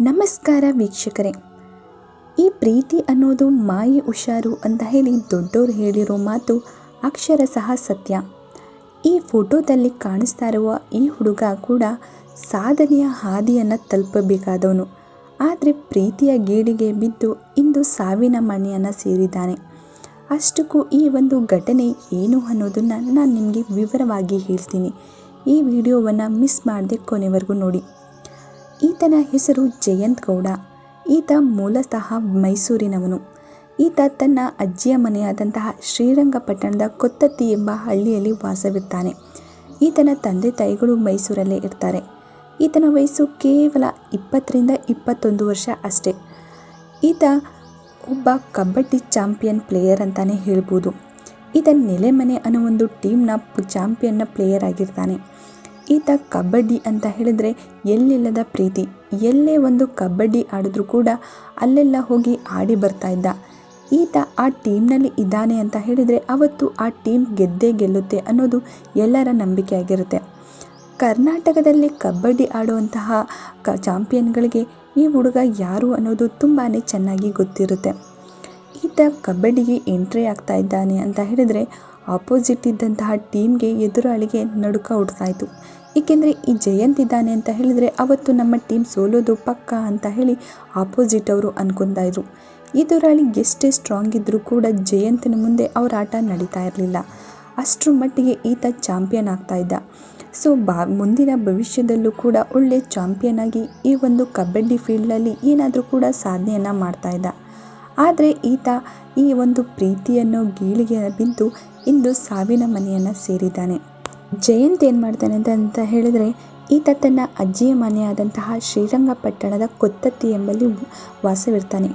ನಮಸ್ಕಾರ ವೀಕ್ಷಕರೇ. ಈ ಪ್ರೀತಿ ಅನ್ನೋದು ಮಾಯಿ ಹುಷಾರು ಅಂತ ಹೇಳಿ ದೊಡ್ಡೋರು ಹೇಳಿರೋ ಮಾತು ಅಕ್ಷರ ಸಹ ಸತ್ಯ. ಈ ಫೋಟೋದಲ್ಲಿ ಕಾಣಿಸ್ತಾ ಇರುವ ಈ ಹುಡುಗ ಕೂಡ ಸಾಧನೆಯ ಹಾದಿಯನ್ನು ತಲುಪಬೇಕಾದವನು. ಆದರೆ ಪ್ರೀತಿಯ ಗೇಡಿಗೆ ಬಿದ್ದು ಇಂದು ಸಾವಿನ ಮನೆಯನ್ನು ಸೇರಿದ್ದಾನೆ. ಅಷ್ಟಕ್ಕೂ ಈ ಒಂದು ಘಟನೆ ಏನು ಅನ್ನೋದನ್ನು ನಾನು ನಿಮಗೆ ವಿವರವಾಗಿ ಹೇಳ್ತೀನಿ. ಈ ವಿಡಿಯೋವನ್ನು ಮಿಸ್ ಮಾಡದೆ ಕೊನೆವರೆಗೂ ನೋಡಿ. ಈತನ ಹೆಸರು ಜಯಂತ್ ಗೌಡ. ಈತ ಮೂಲತಃ ಮೈಸೂರಿನವನು. ಈತ ತನ್ನ ಅಜ್ಜಿಯ ಮನೆಯಾದಂತಹ ಶ್ರೀರಂಗಪಟ್ಟಣದ ಕೊತ್ತತ್ತಿ ಎಂಬ ಹಳ್ಳಿಯಲ್ಲಿ ವಾಸವಿರ್ತಾನೆ. ಈತನ ತಂದೆ ತಾಯಿಗಳು ಮೈಸೂರಲ್ಲೇ ಇರ್ತಾರೆ. ಈತನ ವಯಸ್ಸು ಕೇವಲ ಇಪ್ಪತ್ತರಿಂದ ಇಪ್ಪತ್ತೊಂದು ವರ್ಷ ಅಷ್ಟೇ. ಈತ ಒಬ್ಬ ಕಬಡ್ಡಿ ಚಾಂಪಿಯನ್ ಪ್ಲೇಯರ್ ಅಂತಲೇ ಹೇಳ್ಬೋದು. ಈತ ನೆಲೆಮನೆ ಅನ್ನೋ ಒಂದು ಟೀಮ್ನ ಚಾಂಪಿಯನ್ನ ಪ್ಲೇಯರ್ ಆಗಿರ್ತಾನೆ. ಈತ ಕಬಡ್ಡಿ ಅಂತ ಹೇಳಿದರೆ ಎಲ್ಲಿಲ್ಲದ ಪ್ರೀತಿ. ಎಲ್ಲೇ ಒಂದು ಕಬಡ್ಡಿ ಆಡಿದ್ರೂ ಕೂಡ ಅಲ್ಲೆಲ್ಲ ಹೋಗಿ ಆಡಿ ಬರ್ತಾ ಇದ್ದ. ಈತ ಆ ಟೀಮ್ನಲ್ಲಿ ಇದ್ದಾನೆ ಅಂತ ಹೇಳಿದರೆ ಅವತ್ತು ಆ ಟೀಮ್ ಗೆದ್ದೇ ಗೆಲ್ಲುತ್ತೆ ಅನ್ನೋದು ಎಲ್ಲರ ನಂಬಿಕೆ ಆಗಿರುತ್ತೆ ಕರ್ನಾಟಕದಲ್ಲಿ ಕಬಡ್ಡಿ ಆಡುವಂತಹ ಕ ಚಾಂಪಿಯನ್ಗಳಿಗೆ ಈ ಹುಡುಗ ಯಾರು ಅನ್ನೋದು ತುಂಬಾ ಚೆನ್ನಾಗಿ ಗೊತ್ತಿರುತ್ತೆ. ಈತ ಕಬಡ್ಡಿಗೆ ಎಂಟ್ರಿ ಆಗ್ತಾ ಇದ್ದಾನೆ ಅಂತ ಹೇಳಿದರೆ ಆಪೋಸಿಟ್ ಇದ್ದಂತಹ ಟೀಮ್ಗೆ ಎದುರಾಳಿಗೆ ನಡುಕ ಹುಡ್ತಾಯಿತು ಏಕೆಂದರೆ ಈ ಜಯಂತ್ ಇದ್ದಾನೆ ಅಂತ ಹೇಳಿದರೆ ಅವತ್ತು ನಮ್ಮ ಟೀಮ್ ಸೋಲೋದು ಪಕ್ಕ ಅಂತ ಹೇಳಿ ಆಪೋಸಿಟ್ ಅವರು ಅನ್ಕೊಂತ ಇದ್ರು. ಎದುರಾಳಿ ಎಷ್ಟೇ ಸ್ಟ್ರಾಂಗ್ ಇದ್ದರೂ ಕೂಡ ಜಯಂತಿನ ಮುಂದೆ ಅವ್ರ ಆಟ ನಡೀತಾ ಇರಲಿಲ್ಲ. ಅಷ್ಟರ ಮಟ್ಟಿಗೆ ಈತ ಚಾಂಪಿಯನ್ ಆಗ್ತಾ ಇದ್ದ. ಸೊ ಬಾ, ಮುಂದಿನ ಭವಿಷ್ಯದಲ್ಲೂ ಕೂಡ ಒಳ್ಳೆ ಚಾಂಪಿಯನ್ ಆಗಿ ಈ ಒಂದು ಕಬಡ್ಡಿ ಫೀಲ್ಡಲ್ಲಿ ಏನಾದರೂ ಕೂಡ ಸಾಧನೆಯನ್ನು ಮಾಡ್ತಾ ಇದ್ದ. ಆದರೆ ಈತ ಈ ಒಂದು ಪ್ರೀತಿಯನ್ನು ಗೀಳಿಗೆ ಬಿದ್ದು ಇಂದು ಸಾವಿನ ಮನೆಯನ್ನು ಸೇರಿದ್ದಾನೆ. ಜಯಂತ್ ಏನು ಮಾಡ್ತಾನೆ ಅಂತ ಅಂತ ಹೇಳಿದರೆ, ಈತ ತನ್ನ ಅಜ್ಜಿಯ ಮನೆಯಾದಂತಹ ಶ್ರೀರಂಗಪಟ್ಟಣದ ಕೊತ್ತತ್ತಿ ಎಂಬಲ್ಲಿ ವಾಸವಿರ್ತಾನೆ.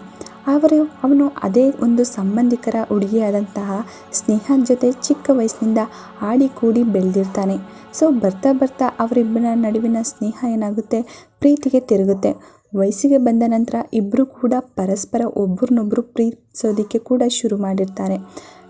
ಅವರು ಅವನು ಅದೇ ಒಂದು ಸಂಬಂಧಿಕರ ಹುಡುಗಿಯಾದಂತಹ ಸ್ನೇಹದ ಜೊತೆ ಚಿಕ್ಕ ವಯಸ್ಸಿನಿಂದ ಆಡಿ ಕೂಡಿ ಬೆಳೆದಿರ್ತಾನೆ. ಸೊ ಬರ್ತಾ ಬರ್ತಾ ಅವರಿಬ್ಬರ ನಡುವಿನ ಸ್ನೇಹ ಏನಾಗುತ್ತೆ? ಪ್ರೀತಿಗೆ ತಿರುಗುತ್ತೆ. ವಯಸ್ಸಿಗೆ ಬಂದ ನಂತರ ಇಬ್ಬರು ಕೂಡ ಪರಸ್ಪರ ಒಬ್ಬರನ್ನೊಬ್ಬರು ಪ್ರೀತಿಸೋದಕ್ಕೆ ಕೂಡ ಶುರು ಮಾಡಿರ್ತಾರೆ.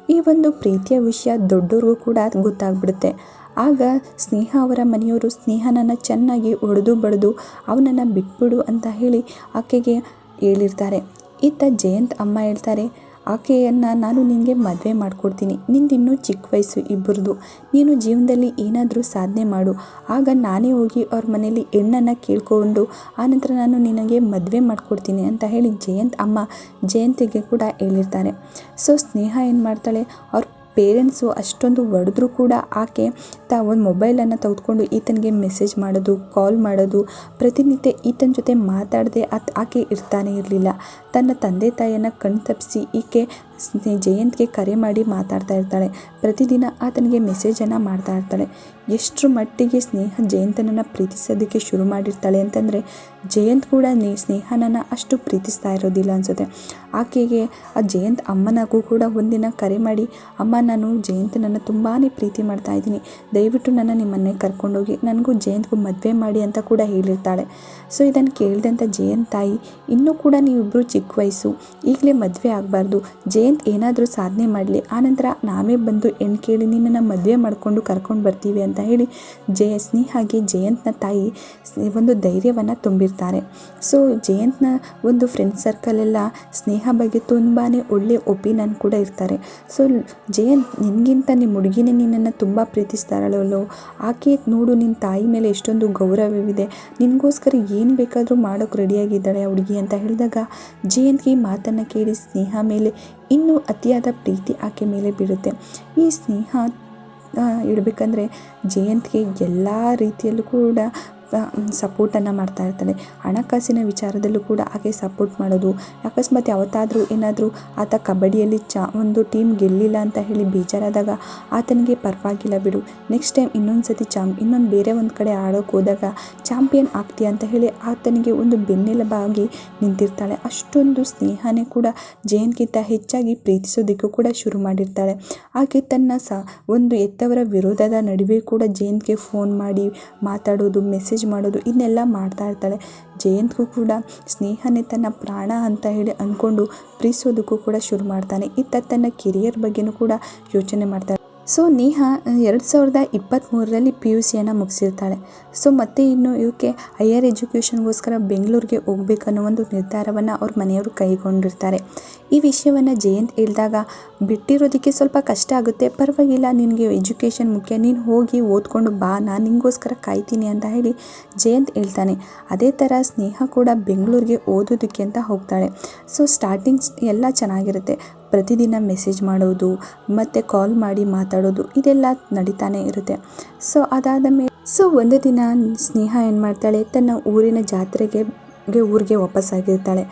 ಈ ಒಂದು ಪ್ರೀತಿಯ ವಿಷಯ ದೊಡ್ಡವ್ರಿಗೂ ಕೂಡ ಗೊತ್ತಾಗ್ಬಿಡುತ್ತೆ. ಆಗ ಸ್ನೇಹ ಅವರ ಮನೆಯವರು ಸ್ನೇಹನನ್ನು ಚೆನ್ನಾಗಿ ಹೊಡೆದು ಬಡಿದು ಅವನನ್ನು ಬಿಟ್ಬಿಡು ಅಂತ ಹೇಳಿ ಆಕೆಗೆ ಹೇಳಿರ್ತಾರೆ. ಇತ್ತ ಜಯಂತ್ ಅಮ್ಮ ಹೇಳ್ತಾರೆ, ಆಕೆಯನ್ನು ನಾನು ನಿನಗೆ ಮದುವೆ ಮಾಡಿಕೊಡ್ತೀನಿ. ನಿಂದಿನ್ನೂ ಚಿಕ್ಕ ವಯಸ್ಸು ಇಬ್ಬರದು ನೀನು ಜೀವನದಲ್ಲಿ ಏನಾದರೂ ಸಾಧನೆ ಮಾಡು. ಆಗ ನಾನೇ ಹೋಗಿ ಅವ್ರ ಮನೇಲಿ ಹೆಣ್ಣನ್ನು ಕೇಳ್ಕೊಂಡು ಆನಂತರ ನಾನು ನಿನಗೆ ಮದುವೆ ಮಾಡಿಕೊಡ್ತೀನಿ ಅಂತ ಹೇಳಿ ಜಯಂತ್ ಅಮ್ಮ ಜಯಂತಿಗೆ ಕೂಡ ಹೇಳಿರ್ತಾರೆ. ಸೊ, ಸ್ನೇಹ ಏನು ಮಾಡ್ತಾಳೆ, ಅವ್ರ ಪೇರೆಂಟ್ಸು ಅಷ್ಟೊಂದು ಹೊಡೆದ್ರೂ ಕೂಡ ಆಕೆ ತಾ ಒಂದು ಮೊಬೈಲನ್ನು ತೆಗೆದುಕೊಂಡು ಈತನಿಗೆ ಮೆಸೇಜ್ ಮಾಡೋದು, ಕಾಲ್ ಮಾಡೋದು, ಪ್ರತಿನಿತ್ಯ ಈತನ ಜೊತೆ ಮಾತಾಡದೆ ಅತ್ ಆಕೆ ಇರ್ತಾನೆ ಇರಲಿಲ್ಲ. ತನ್ನ ತಂದೆ ತಾಯಿಯನ್ನು ಕಣ್ ತಪ್ಪಿಸಿ ಈಕೆ ಜಯಂತ್ಗೆ ಕರೆ ಮಾಡಿ ಮಾತಾಡ್ತಾ ಇರ್ತಾಳೆ. ಪ್ರತಿದಿನ ಆತನಿಗೆ ಮೆಸೇಜನ್ನು ಮಾಡ್ತಾ ಇರ್ತಾಳೆ. ಎಷ್ಟರ ಮಟ್ಟಿಗೆ ಸ್ನೇಹ ಜಯಂತನನ್ನು ಪ್ರೀತಿಸೋದಕ್ಕೆ ಶುರು ಮಾಡಿರ್ತಾಳೆ ಅಂತಂದರೆ, ಜಯಂತ್ ಕೂಡ ನೀ, ಸ್ನೇಹನನ್ನು ಅಷ್ಟು ಪ್ರೀತಿಸ್ತಾ ಇರೋದಿಲ್ಲ ಅನಿಸುತ್ತೆ. ಆಕೆಗೆ ಆ ಜಯಂತ್ ಅಮ್ಮನಗೂ ಕೂಡ ಒಂದಿನ ಕರೆ ಮಾಡಿ, ಅಮ್ಮ, ನಾನು ಜಯಂತನನ್ನು ತುಂಬಾ ಪ್ರೀತಿ ಮಾಡ್ತಾ ಇದ್ದೀನಿ. ದಯವಿಟ್ಟು ನನ್ನ ನಿಮ್ಮನ್ನೇ ಕರ್ಕೊಂಡೋಗಿ, ನನಗೂ ಜಯಂತ್ಗೂ ಮದುವೆ ಮಾಡಿ ಅಂತ ಕೂಡ ಹೇಳಿರ್ತಾಳೆ. ಸೊ ಇದನ್ನು ಕೇಳಿದಂಥ ಜಯಂತ್ ತಾಯಿ, ಇನ್ನೂ ಕೂಡ ನೀವಿಬ್ಬರು ಚಿಕ್ಕ ವಯಸ್ಸು. ಈಗಲೇ ಮದುವೆ ಆಗಬಾರ್ದು. ಜಯಂತ್ ಏನಾದರೂ ಸಾಧನೆ ಮಾಡಲಿ. ಆನಂತರ ನಾವೇ ಬಂದು ಹೆಣ್ಣು ಕೇಳಿ ನಿನ್ನನ್ನು ಮದುವೆ ಮಾಡಿಕೊಂಡು ಕರ್ಕೊಂಡು ಬರ್ತೀವಿ ಅಂತ ಹೇಳಿ ಜಯ ಸ್ನೇಹಾಗೆ ಜಯಂತ್ನ ತಾಯಿ ಒಂದು ಧೈರ್ಯವನ್ನು ತುಂಬಿರ್ತಾರೆ. ಸೊ, ಜಯಂತ್ನ ಒಂದು ಫ್ರೆಂಡ್ ಸರ್ಕಲೆಲ್ಲ ಸ್ನೇಹ ಬಗ್ಗೆ ತುಂಬಾ ಒಳ್ಳೆಯ ಒಪಿನಿಯನ್ ಕೂಡ ಇರ್ತಾರೆ. ಸೊ, ಜಯಂತ್ ನಿನಗಿಂತ ನಿಮ್ಮ ಹುಡುಗಿನೇ ನಿನ್ನನ್ನು ತುಂಬ ಪ್ರೀತಿಸ್ತಾರಲ್ಲೋ ಆಕೆ ನೋಡು ನಿನ್ನ ತಾಯಿ ಮೇಲೆ ಎಷ್ಟೊಂದು ಗೌರವವಿದೆ. ನಿನಗೋಸ್ಕರ ಏನು ಬೇಕಾದರೂ ಮಾಡೋಕ್ಕೆ ರೆಡಿಯಾಗಿದ್ದಾಳೆ ಆ ಹುಡುಗಿ ಅಂತ ಹೇಳಿದಾಗ ಜಯಂತ್ಗೆ ಮಾತನ್ನು ಕೇಳಿ ಸ್ನೇಹ ಮೇಲೆ ಇನ್ನೂ ಅತಿಯಾದ ಪ್ರೀತಿ ಆಕೆ ಮೇಲೆ ಬೀಳುತ್ತೆ. ಈ ಸ್ನೇಹ ಇಡಬೇಕಂದ್ರೆ ಜಯಂತ್ಗೆ ಎಲ್ಲ ರೀತಿಯಲ್ಲೂ ಕೂಡ ಸಪೋರ್ಟನ್ನು ಮಾಡ್ತಾ ಇರ್ತಾನೆ ಹಣಕಾಸಿನ ವಿಚಾರದಲ್ಲೂ ಕೂಡ ಹಾಗೆ ಸಪೋರ್ಟ್ ಮಾಡೋದು. ಅಕಸ್ಮಾತ್ ಯಾವತ್ತಾದರೂ ಏನಾದರೂ ಆತ ಕಬಡ್ಡಿಯಲ್ಲಿ ಚಾ, ಒಂದು ಟೀಮ್ ಗೆಲ್ಲಿಲ್ಲ ಅಂತ ಹೇಳಿ ಬೇಜಾರಾದಾಗ ಆತನಿಗೆ ಪರವಾಗಿಲ್ಲ ಬಿಡು. ನೆಕ್ಸ್ಟ್ ಟೈಮ್ ಇನ್ನೊಂದು ಸತಿ ಚಾಮ್ ಇನ್ನೊಂದು ಬೇರೆ ಒಂದು ಕಡೆ ಆಡೋಕೆ ಹೋದಾಗ ಚಾಂಪಿಯನ್ ಆಗ್ತೀಯ ಅಂತ ಹೇಳಿ ಆತನಿಗೆ ಒಂದು ಬೆನ್ನೆಲುಬಾಗಿ ನಿಂತಿರ್ತಾಳೆ. ಅಷ್ಟೊಂದು ಸ್ನೇಹನೇ ಕೂಡ ಜಯನ್ಗಿಂತ ಹೆಚ್ಚಾಗಿ ಪ್ರೀತಿಸೋದಕ್ಕೂ ಕೂಡ ಶುರು ಮಾಡಿರ್ತಾಳೆ. ಹಾಗೆ ತನ್ನ ಸ, ಒಂದು ಎತ್ತವರ ವಿರೋಧದ ನಡುವೆ ಕೂಡ ಜಯಂತ್ಗೆ ಫೋನ್ ಮಾಡಿ ಮಾತಾಡೋದು ಮೆಸೇಜ್ ಮಾಡೋದು ಇದನ್ನೆಲ್ಲ ಮಾಡ್ತಾ ಇರ್ತಾಳೆ. ಜಯಂತ್ಗೂ ಕೂಡ ಸ್ನೇಹನೇ ತನ್ನ ಪ್ರಾಣ ಅಂತ ಹೇಳಿ ಅಂದ್ಕೊಂಡು ಪ್ರೀತಿಸೋದಕ್ಕೂ ಕೂಡ ಶುರು ಮಾಡ್ತಾನೆ. ಇತ್ತ ತನ್ನ ಕೆರಿಯರ್ ಬಗ್ಗೆನೂ ಕೂಡ ಯೋಚನೆ ಮಾಡ್ತಾಳೆ ಸೊ ನೇಹಾ ಎರಡು ಸಾವಿರದ ಇಪ್ಪತ್ತ್ಮೂರರಲ್ಲಿ ಪಿ ಯು ಸಿಯನ್ನು ಮುಗಿಸಿರ್ತಾಳೆ. ಸೊ ಮತ್ತೆ ಇನ್ನು ಇವಕ್ಕೆ ಹೈಯರ್ ಎಜುಕೇಷನ್ಗೋಸ್ಕರ ಬೆಂಗಳೂರಿಗೆ ಹೋಗ್ಬೇಕನ್ನೋ ಒಂದು ನಿರ್ಧಾರವನ್ನು ಅವ್ರ ಮನೆಯವರು ಕೈಗೊಂಡಿರ್ತಾರೆ. ಈ ವಿಷಯವನ್ನು ಜಯಂತ್ ಹೇಳಿದಾಗ, ಬಿಟ್ಟಿರೋದಕ್ಕೆ ಸ್ವಲ್ಪ ಕಷ್ಟ ಆಗುತ್ತೆ. ಪರವಾಗಿಲ್ಲ, ನಿನಗೆ ಎಜುಕೇಷನ್ ಮುಖ್ಯ. ನೀನು ಹೋಗಿ ಓದ್ಕೊಂಡು ಬಾ. ನಾನು ನಿಂಗೋಸ್ಕರ ಕಾಯ್ತೀನಿ ಅಂತ ಹೇಳಿ ಜಯಂತ್ ಹೇಳ್ತಾನೆ. ಅದೇ ಥರ ಸ್ನೇಹ ಕೂಡ ಬೆಂಗಳೂರಿಗೆ ಓದೋದಕ್ಕೆ ಅಂತ ಹೋಗ್ತಾಳೆ. ಸೊ ಸ್ಟಾರ್ಟಿಂಗ್ಸ್ ಎಲ್ಲ ಚೆನ್ನಾಗಿರುತ್ತೆ. ಪ್ರತಿದಿನ ಮೆಸೇಜ್ ಮಾಡೋದು, ಮತ್ತು ಕಾಲ್ ಮಾಡಿ ಮಾತಾಡೋದು, ಇದೆಲ್ಲ ನಡೀತಾನೆ ಇರುತ್ತೆ. ಸೊ ಅದಾದ ಮೇಲೆ ಸೊ ಒಂದು ದಿನ ಸ್ನೇಹ ಏನು ಮಾಡ್ತಾಳೆ? ತನ್ನ ಊರಿನ ಜಾತ್ರೆಗೆ ಊರಿಗೆ ವಾಪಸ್ಸಾಗಿರ್ತಾಳೆ.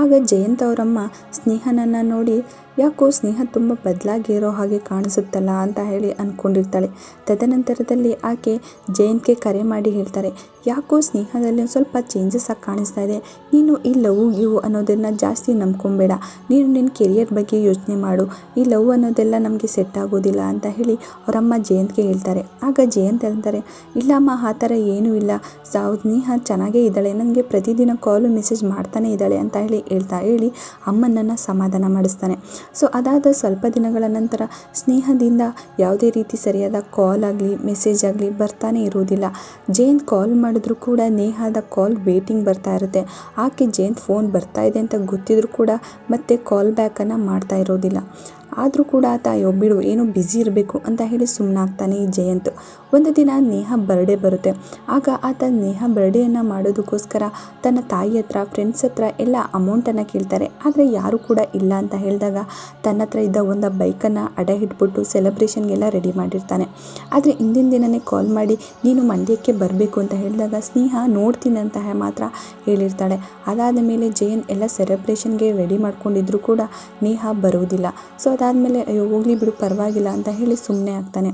ಆಗ ಜಯಂತ್ ಅವರಮ್ಮ ಸ್ನೇಹನನ್ನು ನೋಡಿ ಯಾಕೋ ಸ್ನೇಹ ತುಂಬ ಬದಲಾಗಿರೋ ಹಾಗೆ ಕಾಣಿಸುತ್ತಲ್ಲ ಅಂತ ಹೇಳಿ ಅಂದ್ಕೊಂಡಿರ್ತಾಳೆ ತದನಂತರದಲ್ಲಿ ಆಕೆ ಜಯಂತ್ಗೆ ಕರೆ ಮಾಡಿ ಹೇಳ್ತಾರೆ, ಯಾಕೋ ಸ್ನೇಹದಲ್ಲಿ ಸ್ವಲ್ಪ ಚೇಂಜಸ್ ಆಗಿ ಕಾಣಿಸ್ತಾ ಇದೆ. ನೀನು ಈ ಲವ್ ಗಿವ್ ಅನ್ನೋದನ್ನು ಜಾಸ್ತಿ ನಂಬ್ಕೊಬೇಡ. ನೀನು ನಿನ್ನ ಕೆರಿಯರ್ ಬಗ್ಗೆ ಯೋಚನೆ ಮಾಡು. ಈ ಲವ್ ಅನ್ನೋದೆಲ್ಲ ನಮಗೆ ಸೆಟ್ ಆಗೋದಿಲ್ಲ ಅಂತ ಹೇಳಿ ಅವರಮ್ಮ ಜಯಂತ್ಗೆ ಹೇಳ್ತಾರೆ. ಆಗ ಜಯಂತ್ ಅಂತಾರೆ, ಇಲ್ಲಮ್ಮ, ಆ ಥರ ಏನೂ ಇಲ್ಲ. ಸಾವು, ಸ್ನೇಹ ಚೆನ್ನಾಗೇ ಇದ್ದಾಳೆ. ನನಗೆ ಪ್ರತಿದಿನ ಕಾಲು ಮೆಸೇಜ್ ಮಾಡ್ತಾನೆ ಇದ್ದಾಳೆ ಅಂತ ಹೇಳಿ ಹೇಳ್ತಾ ಹೇಳಿ ಅಮ್ಮನನ್ನು ಸಮಾಧಾನ ಮಾಡಿಸ್ತಾನೆ. ಸೊ ಅದಾದ ಸ್ವಲ್ಪ ದಿನಗಳ ನಂತರ ಸ್ನೇಹದಿಂದ ಯಾವುದೇ ರೀತಿ ಸರಿಯಾದ ಕಾಲ್ ಆಗಲಿ ಮೆಸೇಜ್ ಆಗಲಿ ಬರ್ತಾನೆ ಇರುವುದಿಲ್ಲ. ಜಯಂತ್ ಕಾಲ್ ಮಾಡಿದ್ರೂ ಕೂಡ ನೇಹಾದ ಕಾಲ್ ವೇಟಿಂಗ್ ಬರ್ತಾ ಇರುತ್ತೆ. ಆಕೆ ಜಯಂತ್ ಫೋನ್ ಬರ್ತಾ ಇದೆ ಅಂತ ಗೊತ್ತಿದ್ರು ಕೂಡ ಮತ್ತೆ ಕಾಲ್ ಬ್ಯಾಕನ್ನು ಮಾಡ್ತಾ ಇರೋದಿಲ್ಲ ಆದರೂ ಕೂಡ ಅಯ್ಯೋ ಬಿಡು, ಏನೋ ಬ್ಯುಸಿ ಇರಬೇಕು ಅಂತ ಹೇಳಿ ಸುಮ್ಮನಾಗ್ತಾನೆ ಈ ಜಯಂತ್. ಒಂದು ದಿನ ನೇಹ ಬರ್ಡೇ ಬರುತ್ತೆ. ಆಗ ಆತ ನೇಹ ಬರ್ಡೇಯನ್ನು ಮಾಡೋದಕ್ಕೋಸ್ಕರ ತನ್ನ ತಾಯಿ ಹತ್ರ ಫ್ರೆಂಡ್ಸ್ ಹತ್ರ ಎಲ್ಲ ಅಮೌಂಟನ್ನು ಕೇಳ್ತಾರೆ. ಆದರೆ ಯಾರೂ ಕೂಡ ಇಲ್ಲ ಅಂತ ಹೇಳಿದಾಗ ತನ್ನ ಹತ್ರ ಇದ್ದ ಒಂದು ಬೈಕನ್ನು ಅಡ ಇಟ್ಬಿಟ್ಟು ಸೆಲೆಬ್ರೇಷನ್ಗೆಲ್ಲ ರೆಡಿ ಮಾಡಿರ್ತಾನೆ. ಆದರೆ ಇಂದಿನ ದಿನನೇ ಕಾಲ್ ಮಾಡಿ, ನೀನು ಮಂಡ್ಯಕ್ಕೆ ಬರಬೇಕು ಅಂತ ಹೇಳಿದಾಗ ಸ್ನೇಹ, ನೋಡ್ತೀನಿ ಅಂತ ಮಾತ್ರ ಹೇಳಿರ್ತಾಳೆ. ಅದಾದ ಮೇಲೆ ಜಯನ್ ಎಲ್ಲ ಸೆಲೆಬ್ರೇಷನ್ಗೆ ರೆಡಿ ಮಾಡ್ಕೊಂಡಿದ್ರು ಕೂಡ ನೇಹ ಬರುವುದಿಲ್ಲ. ಸೊ ಅದಾದಮೇಲೆ ಅಯ್ಯೋ ಹೋಗಲಿ ಬಿಡು ಪರವಾಗಿಲ್ಲ ಅಂತ ಹೇಳಿ ಸುಮ್ಮನೆ ಆಗ್ತಾನೆ.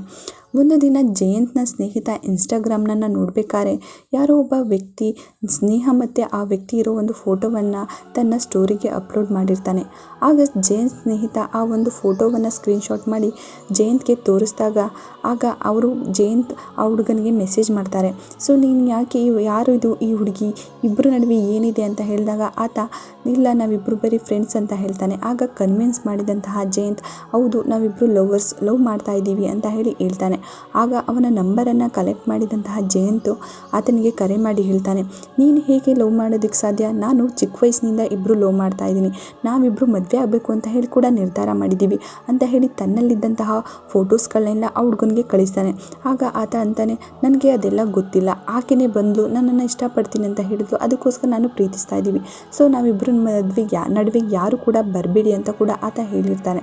ಒಂದು ದಿನ ಜಯಂತ್ನ ಸ್ನೇಹಿತ ಇನ್ಸ್ಟಾಗ್ರಾಮ್ನನ್ನು ನೋಡಬೇಕಾದ್ರೆ ಯಾರೋ ಒಬ್ಬ ವ್ಯಕ್ತಿ ಸ್ನೇಹ ಮತ್ತು ಆ ವ್ಯಕ್ತಿ ಇರೋ ಒಂದು ಫೋಟೋವನ್ನು ತನ್ನ ಸ್ಟೋರಿಗೆ ಅಪ್ಲೋಡ್ ಮಾಡಿರ್ತಾನೆ. ಆಗ ಜಯಂತ್ ಸ್ನೇಹಿತ ಆ ಒಂದು ಫೋಟೋವನ್ನು ಸ್ಕ್ರೀನ್ಶಾಟ್ ಮಾಡಿ ಜಯಂತ್ಗೆ ತೋರಿಸಿದಾಗ ಆಗ ಅವರು ಜಯಂತ್ ಆ ಹುಡುಗನಿಗೆ ಮೆಸೇಜ್ ಮಾಡ್ತಾರೆ. ಸೊ, ನೀನು ಯಾಕೆ ಯಾರು ಇದು? ಈ ಹುಡುಗಿ? ಇಬ್ಬರ ನಡುವೆ ಏನಿದೆ? ಅಂತ ಹೇಳಿದಾಗ ಆತ, ಇಲ್ಲ ನಾವಿಬ್ಬರು ಬರೀ ಫ್ರೆಂಡ್ಸ್ ಅಂತ ಹೇಳ್ತಾನೆ. ಆಗ ಕನ್ವಿನ್ಸ್ ಮಾಡಿದಂತಹ ಜಯಂತ್, ಹೌದು ನಾವಿಬ್ಬರು ಲವರ್ಸ್, ಲವ್ ಮಾಡ್ತಾ ಇದ್ದೀವಿ ಅಂತ ಹೇಳಿ ಹೇಳ್ತಾನೆ. ಆಗ ಅವನ ನಂಬರನ್ನು ಕಲೆಕ್ಟ್ ಮಾಡಿದಂತಹ ಜಯಂತು ಆತನಿಗೆ ಕರೆ ಮಾಡಿ ಹೇಳ್ತಾನೆ, ನೀನು ಹೇಗೆ ಲವ್ ಮಾಡೋದಕ್ಕೆ ಸಾಧ್ಯ? ನಾನು ಚಿಕ್ಕ ವಯಸ್ಸಿನಿಂದ ಇಬ್ಬರು ಲವ್ ಮಾಡ್ತಾ ಇದ್ದೀನಿ. ನಾವಿಬ್ಬರು ಮದುವೆ ಆಗಬೇಕು ಅಂತ ಹೇಳಿ ಕೂಡ ನಿರ್ಧಾರ ಮಾಡಿದ್ದೀವಿ ಅಂತ ಹೇಳಿ ತನ್ನಲ್ಲಿದ್ದಂತಹ ಫೋಟೋಸ್ಗಳನ್ನೆಲ್ಲ ಆ ಹುಡುಗನಿಗೆ ಕಳಿಸ್ತಾನೆ. ಆಗ ಆತ ಅಂತಾನೆ, ನನಗೆ ಅದೆಲ್ಲ ಗೊತ್ತಿಲ್ಲ. ಆಕೆನೇ ಬಂದು ನನ್ನನ್ನು ಇಷ್ಟಪಡ್ತೀನಿ ಅಂತ ಹೇಳಿದ್ಲು. ಅದಕ್ಕೋಸ್ಕರ ನಾನು ಪ್ರೀತಿಸ್ತಾ ಇದ್ದೀವಿ. ಸೊ ನಾವಿಬ್ಬರ ಮದುವೆ ಯಾ ನಡುವೆ ಯಾರು ಕೂಡ ಬರಬೇಡಿ ಅಂತ ಕೂಡ ಆತ ಹೇಳಿರ್ತಾನೆ.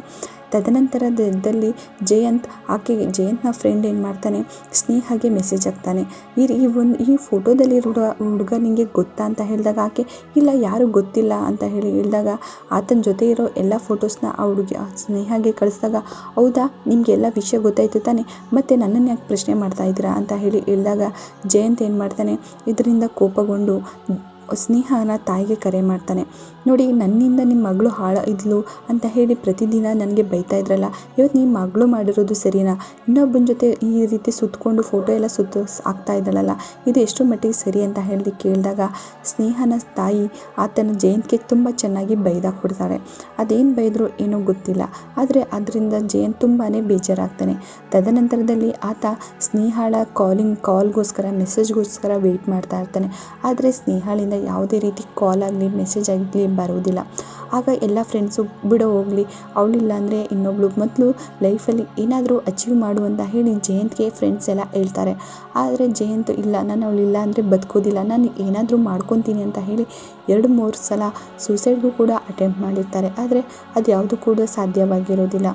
ತದನಂತರದಲ್ಲಿ ಜಯಂತ್, ಆಕೆಗೆ, ಜಯಂತ್ನ ಫ್ರೆಂಡ್ ಏನು ಮಾಡ್ತಾನೆ? ಸ್ನೇಹಗೆ ಮೆಸೇಜ್ ಹಾಕ್ತಾನೆ. ಈ ಈ ಒಂದು, ಈ ಫೋಟೋದಲ್ಲಿ ಹುಡುಗ ನಿಮಗೆ ಗೊತ್ತಾ ಅಂತ ಹೇಳಿದಾಗ ಆಕೆ, ಇಲ್ಲ, ಯಾರು ಗೊತ್ತಿಲ್ಲ ಅಂತ ಹೇಳಿ, ಹೇಳಿದಾಗ ಆತನ ಜೊತೆ ಇರೋ ಎಲ್ಲ ಫೋಟೋಸ್ನ ಆ ಹುಡುಗಿ ಸ್ನೇಹಗೆ ಕಳಿಸಿದಾಗ, ಹೌದಾ ನಿಮಗೆಲ್ಲ ವಿಷಯ ಗೊತ್ತಾಯ್ತು ತಾನೆ, ಮತ್ತು ನನ್ನನ್ನು ಯಾಕೆ ಪ್ರಶ್ನೆ ಮಾಡ್ತಾ ಇದ್ದೀರಾ ಅಂತ ಹೇಳಿ ಹೇಳಿದಾಗ ಜಯಂತ್ ಏನು ಮಾಡ್ತಾನೆ, ಇದರಿಂದ ಕೋಪಗೊಂಡು ಸ್ನೇಹನ ತಾಯಿಗೆ ಕರೆ ಮಾಡ್ತಾನೆ, ನೋಡಿ, ನನ್ನಿಂದ ನಿಮ್ಮ ಮಗಳು ಹಾಳ ಇದ್ಲು ಅಂತ ಹೇಳಿ ಪ್ರತಿದಿನ ನನಗೆ ಬೈತಾ ಇದ್ರಲ್ಲ ಇವತ್ತು ನಿಮ್ಮ ಮಗಳು ಮಾಡಿರೋದು ಸರಿನಾ? ಇನ್ನೊಬ್ಬನ ಜೊತೆ ಈ ರೀತಿ ಸುತ್ತಕೊಂಡು ಫೋಟೋ ಎಲ್ಲ ಸುತ್ತ ಆಗ್ತಾ ಇದ್ದಾಳಲ್ಲ, ಇದು ಎಷ್ಟು ಮಟ್ಟಿಗೆ ಸರಿ ಅಂತ ಹೇಳಿ ಕೇಳಿದಾಗ ಸ್ನೇಹನ ತಾಯಿ ಆತನ ಜಯಂತ್ಗೆ ತುಂಬ ಚೆನ್ನಾಗಿ ಬೈದಾಕ್ಬಿಡ್ತಾಳೆ ಅದೇನು ಬೈದರೂ ಏನೂ ಗೊತ್ತಿಲ್ಲ, ಆದರೆ ಅದರಿಂದ ಜಯಂತ್ ತುಂಬಾ ಬೇಜಾರಾಗ್ತಾನೆ. ತದನಂತರದಲ್ಲಿ ಆತ ಸ್ನೇಹಾಳ ಕಾಲಿಂಗ್ ಕಾಲ್ಗೋಸ್ಕರ ಮೆಸೇಜ್ಗೋಸ್ಕರ ವೆಯ್ಟ್ ಮಾಡ್ತಾ ಇರ್ತಾನೆ. ಆದರೆ ಸ್ನೇಹಾಳಿಂದ ಯಾವುದೇ ರೀತಿ ಕಾಲ್ ಆಗಲಿ ಮೆಸೇಜ್ ಆಗಲಿ ಬರುವುದಿಲ್ಲ. ಆಗ ಎಲ್ಲ ಫ್ರೆಂಡ್ಸು ಬಿಡೋ ಹೋಗಲಿ ಅವಳಿಲ್ಲ ಅಂದರೆ ಇನ್ನೊಬ್ಳು ಮೊದಲು ಲೈಫಲ್ಲಿ ಏನಾದರೂ ಅಚೀವ್ ಮಾಡು ಅಂತ ಹೇಳಿ ಜಯಂತ್ಗೆ ಫ್ರೆಂಡ್ಸ್ ಎಲ್ಲ ಹೇಳ್ತಾರೆ. ಆದರೆ ಜಯಂತ್ ಇಲ್ಲ, ನಾನು ಅವಳಿಲ್ಲ ಅಂದರೆ ಬದುಕೋದಿಲ್ಲ, ನಾನು ಏನಾದರೂ ಮಾಡ್ಕೊತೀನಿ ಅಂತ ಹೇಳಿ ಎರಡು ಮೂರು ಸಲ ಸೂಸೈಡ್ಗೂ ಕೂಡ ಅಟೆಂಪ್ಟ್ ಮಾಡಿರ್ತಾರೆ. ಆದರೆ ಅದು ಯಾವುದು ಕೂಡ ಸಾಧ್ಯವಾಗಿರೋದಿಲ್ಲ.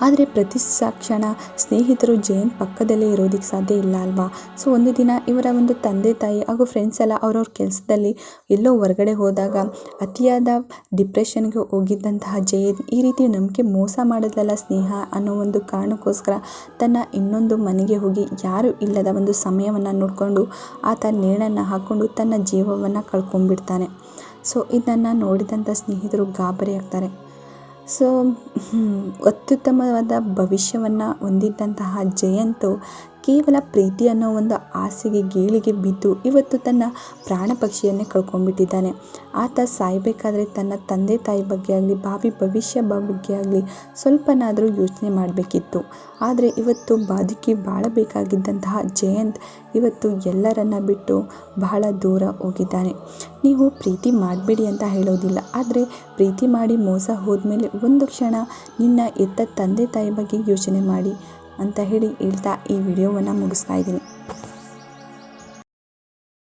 ಆದರೆ ಪ್ರತಿ ಕ್ಷಣ ಸ್ನೇಹಿತರು ಜಯಂತ್ ಪಕ್ಕದಲ್ಲೇ ಇರೋದಕ್ಕೆ ಸಾಧ್ಯ ಇಲ್ಲ ಅಲ್ವಾ? ಸೊ, ಒಂದು ದಿನ ಇವರ ಒಂದು ತಂದೆ, ತಾಯಿ ಹಾಗೂ ಫ್ರೆಂಡ್ಸ್ ಎಲ್ಲ ಅವ್ರವ್ರ ಕೆಲಸದಲ್ಲಿ ಎಲ್ಲೋ ಹೊರಗಡೆ ಹೋದಾಗ ಅತಿಯಾದ ಡಿಪ್ರೆಷನ್ಗೆ ಹೋಗಿದ್ದಂತಹ ಜಯಂತ್ ಈ ರೀತಿ ನಂಬಿಕೆ ಮೋಸ ಮಾಡೋದಲ್ಲ ಸ್ನೇಹ ಅನ್ನೋ ಒಂದು ಕಾರಣಕ್ಕೋಸ್ಕರ ತನ್ನ ಇನ್ನೊಂದು ಮನೆಗೆ ಹೋಗಿ ಯಾರೂ ಇಲ್ಲದ ಒಂದು ಸಮಯವನ್ನು ನೋಡಿಕೊಂಡು ಆತ ನೇಣನ್ನು ಹಾಕ್ಕೊಂಡು ತನ್ನ ಜೀವವನ್ನು ಕಳ್ಕೊಂಡ್ಬಿಡ್ತಾನೆ. ಸೊ, ಇದನ್ನು ನೋಡಿದಂಥ ಸ್ನೇಹಿತರು ಗಾಬರಿ ಆಗ್ತಾರೆ. ಸೊ ಅತ್ಯುತ್ತಮವಾದ ಭವಿಷ್ಯವನ್ನು ಹೊಂದಿದ್ದಂತಹ ಜಯಂತು ಕೇವಲ ಪ್ರೀತಿ ಅನ್ನೋ ಒಂದು ಆಸೆಗೆ ಗೇಳಿಗೆ ಬಿದ್ದು ಇವತ್ತು ತನ್ನ ಪ್ರಾಣ ಪಕ್ಷಿಯನ್ನೇ ಕಳ್ಕೊಂಡ್ಬಿಟ್ಟಿದ್ದಾನೆ. ಆತ ಸಾಯಬೇಕಾದ್ರೆ ತನ್ನ ತಂದೆ ತಾಯಿ ಬಗ್ಗೆ ಆಗಲಿ ಭಾವಿ ಭವಿಷ್ಯ ಬಗ್ಗೆ ಆಗಲಿ ಸ್ವಲ್ಪನಾದರೂ ಯೋಚನೆ ಮಾಡಬೇಕಿತ್ತು. ಆದರೆ ಇವತ್ತು ಬದುಕಿ ಬಾಳಬೇಕಾಗಿದ್ದಂತಹ ಜಯಂತ್ ಇವತ್ತು ಎಲ್ಲರನ್ನ ಬಿಟ್ಟು ಬಹಳ ದೂರ ಹೋಗಿದ್ದಾನೆ. ನೀವು ಪ್ರೀತಿ ಮಾಡಬೇಡಿ ಅಂತ ಹೇಳೋದಿಲ್ಲ. ಆದರೆ ಪ್ರೀತಿ ಮಾಡಿ ಮೋಸ ಹೋದ್ಮೇಲೆ ಒಂದು ಕ್ಷಣ ನಿನ್ನ ಎತ್ತ ತಂದೆ ತಾಯಿ ಬಗ್ಗೆ ಯೋಚನೆ ಮಾಡಿ. ಅಂತ ಹೇಳಿ ಹೇಳ್ತಾ ಈ ವಿಡಿಯೋವನ್ನು ಮುಗಿಸ್ತಾ ಇದ್ದೀನಿ.